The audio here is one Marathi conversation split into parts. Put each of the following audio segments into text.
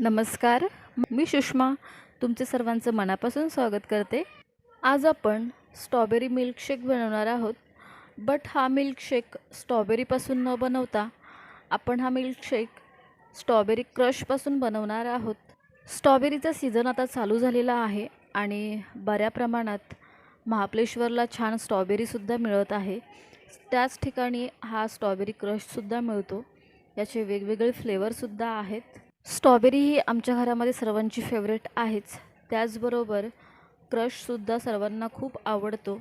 नमस्कार मी सुषमा तुमचे सर्वांचं मनापासून स्वागत करते. आज आपण स्ट्रॉबेरी मिल्कशेक बनवणार आहोत. बट हा मिल्कशेक स्ट्रॉबेरीपासून न बनवता आपण हा मिल्कशेक स्ट्रॉबेरी क्रशपासून बनवणार आहोत. स्ट्रॉबेरीचा सीझन आता चालू झालेला आहे आणि बऱ्या प्रमाणात महाबळेश्वरला छान स्ट्रॉबेरीसुद्धा मिळत आहे. त्याच ठिकाणी हा स्ट्रॉबेरी क्रशसुद्धा मिळतो. याचे वेगवेगळे फ्लेवरसुद्धा आहेत. स्ट्रॉबेरी ही आमच्या घरामध्ये सर्वांची फेवरेट आहेच. त्याचबरोबर क्रशसुद्धा सर्वांना खूप आवडतो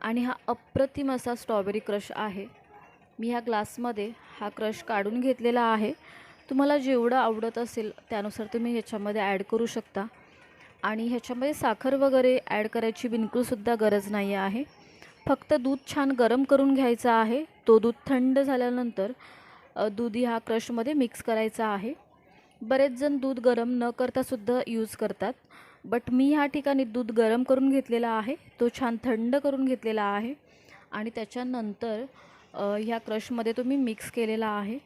आणि हा अप्रतिम असा स्ट्रॉबेरी क्रश आहे. मी ह्या ग्लासमध्ये हा क्रश काढून घेतलेला आहे. तुम्हाला जेवढं आवडत असेल त्यानुसार तुम्ही ह्याच्यामध्ये ॲड करू शकता. आणि ह्याच्यामध्ये साखर वगैरे ॲड करायची बिलकुलसुद्धा गरज नाही आहे. फक्त दूध छान गरम करून घ्यायचा आहे. तो दूध थंड झाल्यानंतर दूध ह्या क्रशमध्ये मिक्स करायचा आहे. बरेच जण दूध गरम न करतासुद्धा यूज करतात. बट मी ह्या ठिकाणी दूध गरम करून घेतलेला आहे. तो छान थंड करून घेतलेला आहे. आणि त्याच्यानंतर ह्या क्रशमध्ये तुम्ही मिक्स केलेला आहे.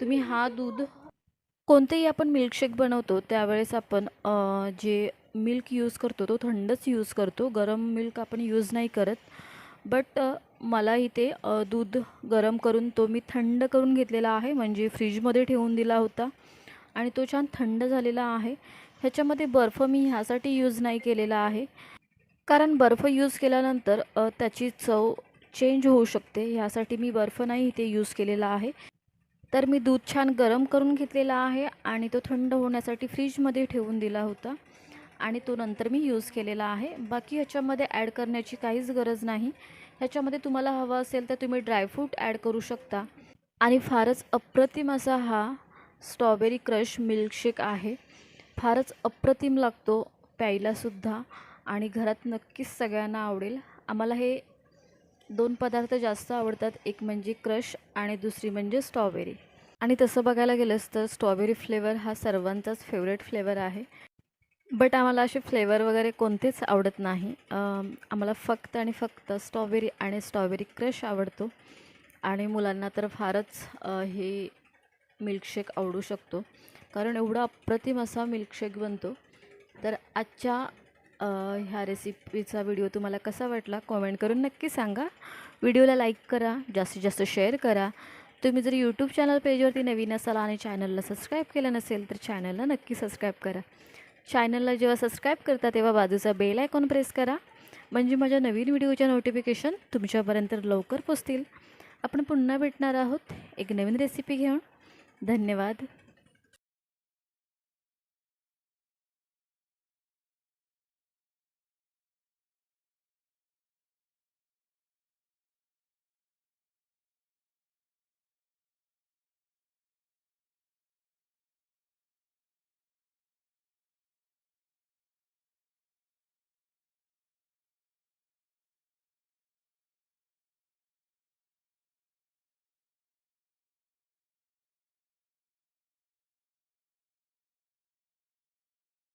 तुम्ही हा दूध कोणतेही आपण मिल्कशेक बनवतो त्यावेळेस आपण जे मिल्क यूज करतो तो थंडच यूज करतो. गरम मिल्क आपण यूज नाही करत. बट मला इथे दूध गरम करून तो मी थंड करून घेतलेला आहे. म्हणजे फ्रीजमध्ये ठेवून दिला होता. आणि तो छान थंड झालेला आहे. ह्याच्यामध्ये बर्फ मी ह्यासाठी यूज नाही केलेला आहे. कारण बर्फ यूज केल्यानंतर त्याची चव चेंज होऊ शकते. ह्यासाठी मी बर्फ नाही इथे यूज केलेला आहे. तर मी दूध छान गरम करून घेतलेला आहे आणि तो थंड होण्यासाठी फ्रीजमध्ये ठेवून दिला होता. आणि तो नंतर मी यूज केलेला आहे. बाकी ह्याच्यामध्ये ॲड करण्याची काहीच गरज नाही. ह्याच्यामध्ये तुम्हाला हवं असेल तर तुम्ही ड्रायफ्रूट ॲड करू शकता. आणि फारच अप्रतिम असा हा स्ट्रॉबेरी क्रश मिल्कशेक आहे. फारच अप्रतिम लागतो प्यायलासुद्धा आणि घरात नक्कीच सगळ्यांना आवडेल. आम्हाला हे दोन पदार्थ जास्त आवडतात एक म्हणजे क्रश आणि दुसरी म्हणजे स्ट्रॉबेरी. आणि तसं बघायला गेलंच तर स्ट्रॉबेरी फ्लेवर हा सर्वांचाच फेवरेट फ्लेवर आहे. बट आम्हाला असे फ्लेवर वगैरे कोणतेच आवडत नाही. आम्हाला फक्त आणि फक्त स्ट्रॉबेरी आणि स्ट्रॉबेरी क्रश आवडतो. आणि मुलांना तर फारच हे मिल्कशेक आवडू शकतो. कारण एवढा अप्रतिम असा मिल्कशेक बनतो. तर आजच्या ह्या रेसिपीचा व्हिडिओ तुम्हाला कसा वाटला कॉमेंट करून नक्की सांगा. व्हिडिओला लाईक करा जास्तीत जास्त शेअर करा. तुम्ही जर यूट्यूब चॅनल पेजवरती नवीन असाल आणि चॅनलला सबस्क्राईब केलं नसेल तर चॅनलला नक्की सबस्क्राईब करा. चॅनलला जेव्हा सबस्क्राईब करता तेव्हा बाजूचा बेल आयकॉन प्रेस करा. म्हणजे माझ्या नवीन व्हिडिओच्या नोटिफिकेशन तुमच्यापर्यंत लवकर पोचतील. आपण पुन्हा भेटणार आहोत. एक नवीन रेसिपी घेऊन. धन्यवाद.